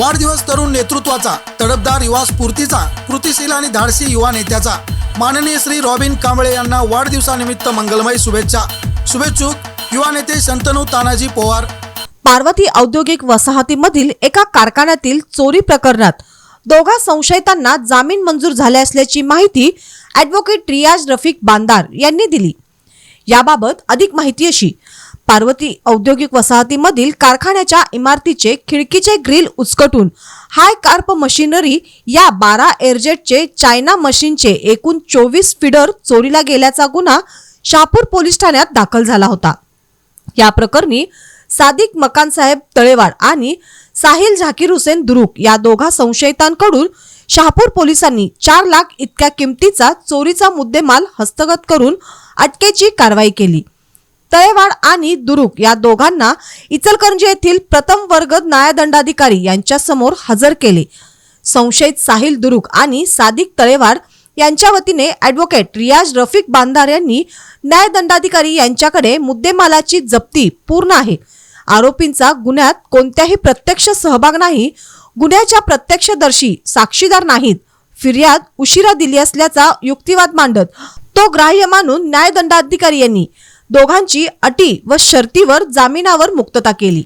वाढदिवस तरुण नेतृत्वाचा तडपदार युवा स्फूर्तीचा कृतिशील आणि धाडसी युवा नेत्याचा. माननीय श्री रॉबिन कांबळे यांना वाढदिवसानिमित्त मंगलमय शुभेच्छा. शुभेच्छुक युवा नेते शंतनू तानाजी पवार. पार्वती औद्योगिक वसाहतीमधील एका कारखान्यातील चोरी प्रकरणात दोघा संशयितांना जामीन मंजूर झाले असल्याची माहिती ॲडव्होकेट रियाज रफिक बांदार यांनी दिली. याबाबत अधिक माहिती अशी पार्वती औद्योगिक वसाहतीमधील कारखान्याच्या इमारतीचे खिडकीचे ग्रिल उचकटून हाय कार्प मशिनरी या बारा एअरजेटचे चायना मशीनचे एकूण चोवीस फिडर चोरीला गेल्याचा गुन्हा शापूर पोलीस ठाण्यात दाखल झाला होता. या प्रकरणी सादिक मकानसाहेब तळेवाड आणि साहिल झाकीर हुसेन दुरुक या दोघा संशयितांकडून शहापूर पोलिसांनी चार लाख इतक्या किमतीचा चोरीचा मुद्देमाल हस्तगत करून अटकेची कारवाई केली. तळेवाड आणि दुरुक या दोघांना इचलकरंजी येथील प्रथम वर्ग न्यायदंडाधिकारी यांच्या समोर हजर केले. संशयित साहिल दुरुक आणि सादिक तळेवाड यांच्या वतीने ॲडव्होकेट रियाज रफिक बांधार यांनी न्यायदंडाधिकारी यांच्याकडे मुद्देमालाची जप्ती पूर्ण आहे. आरोपींचा गुन्ह्यात कोणत्याही प्रत्यक्ष सहभाग नाही गुन्ह्याच्या प्रत्यक्षदर्शी साक्षीदार नाहीत फिर्याद उशिरा दिली असल्याचा युक्तिवाद मांडत तो ग्राह्य मानून न्यायदंडाधिकारी यांनी दोघांची अटी व शर्तीवर जामिनावर मुक्तता केली.